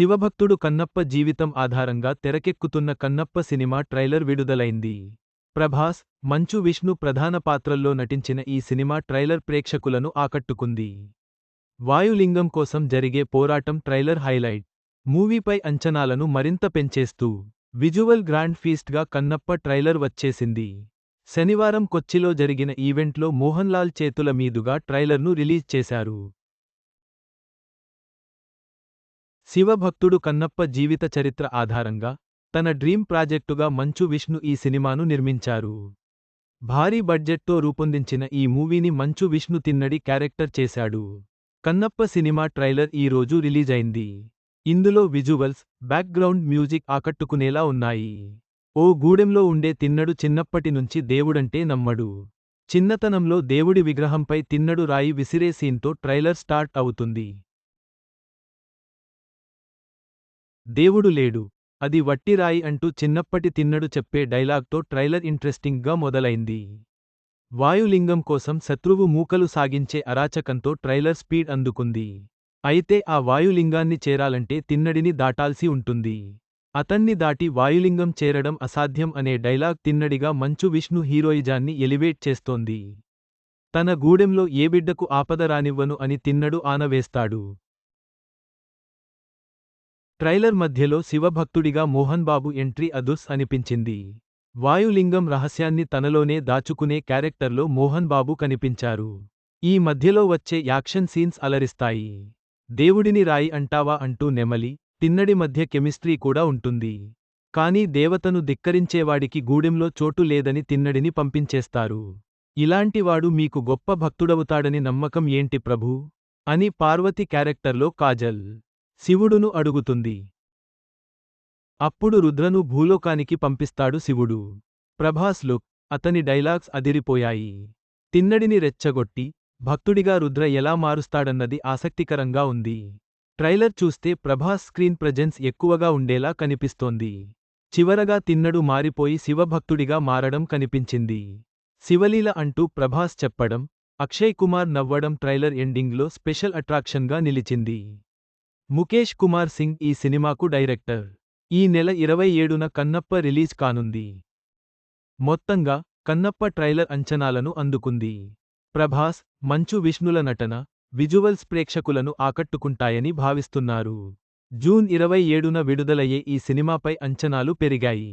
శివభక్తుడు కన్నప్ప జీవితం ఆధారంగా తెరకెక్కుతున్న కన్నప్ప సినిమా ట్రైలర్ విడుదలైంది. ప్రభాస్ మంచు విష్ణు ప్రధాన పాత్రల్లో నటించిన ఈ సినిమా ట్రైలర్ ప్రేక్షకులను ఆకట్టుకుంది. వాయులింగం కోసం జరిగే పోరాటం ట్రైలర్ హైలైట్. మూవీపై అంచనాలను మరింత పెంచేస్తూ విజువల్ గ్రాండ్ ఫీస్ట్గా కన్నప్ప ట్రైలర్ వచ్చేసింది. శనివారం కొచ్చిలో జరిగిన ఈవెంట్లో మోహన్ లాల్ చేతుల మీదుగా ట్రైలర్ను రిలీజ్ చేశారు. శివభక్తుడు కన్నప్ప జీవిత చరిత్ర ఆధారంగా తన డ్రీమ్ ప్రాజెక్టుగా మంచు విష్ణు ఈ సినిమాను నిర్మించారు. భారీ బడ్జెట్తో రూపొందించిన ఈ మూవీని మంచు విష్ణు తిన్నడి క్యారెక్టర్ చేశాడు. కన్నప్ప సినిమా ట్రైలర్ ఈ రోజు రిలీజైంది. ఇందులో విజువల్స్ బ్యాక్గ్రౌండ్ మ్యూజిక్ ఆకట్టుకునేలా ఉన్నాయి. ఓ గూడెంలో ఉండే తిన్నడు చిన్నప్పటి నుంచి దేవుడంటే నమ్మడు. చిన్నతనంలో దేవుడి విగ్రహంపై తిన్నడు రాయి విసిరే సీన్తో ట్రైలర్ స్టార్ట్ అవుతుంది. దేవుడు లేడు. అది వట్టిరాయి అంటూ చిన్నప్పటి తిన్నడు చెప్పే డైలాగ్తో ట్రైలర్ ఇంట్రెస్టింగ్గా మొదలైంది. వాయులింగం కోసం శత్రువు మూకలు సాగించే అరాచకంతో ట్రైలర్ స్పీడ్ అందుకుంది. అయితే ఆ వాయులింగాన్ని చేరాలంటే తిన్నడిని దాటాల్సి ఉంటుంది. అతన్ని దాటి వాయులింగం చేరడం అసాధ్యం అనే డైలాగ్ తిన్నడిగా మంచు విష్ణు హీరోయిజాన్ని ఎలివేట్ చేస్తోంది. తన గూడెంలో ఏ బిడ్డకు ఆపద రానివ్వను అని తిన్నడు ఆనవేస్తాడు. ట్రైలర్ మధ్యలో శివభక్తుడిగా మోహన్ బాబు ఎంట్రీ అదుస్ అనిపించింది. వాయులింగం రహస్యాన్ని తనలోనే దాచుకునే క్యారెక్టర్లో మోహన్ బాబు కనిపించారు. ఈ మధ్యలో వచ్చే యాక్షన్ సీన్స్ అలరిస్తాయి. దేవుడిని రాయి అంటావా అంటూ నెమలి తిన్నడి మధ్య కెమిస్ట్రీ కూడా ఉంటుంది. కానీ దేవతను ధిక్కరించేవాడికి గూడెంలో చోటు లేదని తిన్నడిని పంపించేస్తారు. ఇలాంటివాడు మీకు గొప్ప భక్తుడవుతాడని నమ్మకం ఏంటి ప్రభూ? అని పార్వతి క్యారెక్టర్లో కాజల్. శివుడును అడుగుతుంది. అప్పుడు రుద్రను భూలోకానికి పంపిస్తాడు శివుడు. ప్రభాస్ లుక్ అతని డైలాగ్స్ అదిరిపోయాయి. తిన్నడిని రెచ్చగొట్టి భక్తుడిగా రుద్ర ఎలా మారుస్తాడన్నది ఆసక్తికరంగా ఉంది. ట్రైలర్ చూస్తే ప్రభాస్ స్క్రీన్ ప్రజెన్స్ ఎక్కువగా ఉండేలా కనిపిస్తోంది. చివరగా తిన్నడు మారిపోయి శివభక్తుడిగా మారడం కనిపించింది. శివలీల అంటూ ప్రభాస్ చెప్పడం అక్షయ్ కుమార్ నవ్వడం ట్రైలర్ ఎండింగ్లో స్పెషల్ అట్రాక్షన్గా నిలిచింది. ముఖేష్ కుమార్ సింగ్ ఈ సినిమాకు డైరెక్టర్. ఈ నెల ఇరవై ఏడున కన్నప్ప రిలీజ్ కానుంది. మొత్తంగా కన్నప్ప ట్రైలర్ అంచనాలను అందుకుంది. ప్రభాస్ మంచు విష్ణుల నటన విజువల్స్ ప్రేక్షకులను ఆకట్టుకుంటాయని భావిస్తున్నారు. జూన్ ఇరవై ఏడున విడుదలయ్యే ఈ సినిమాపై అంచనాలు పెరిగాయి.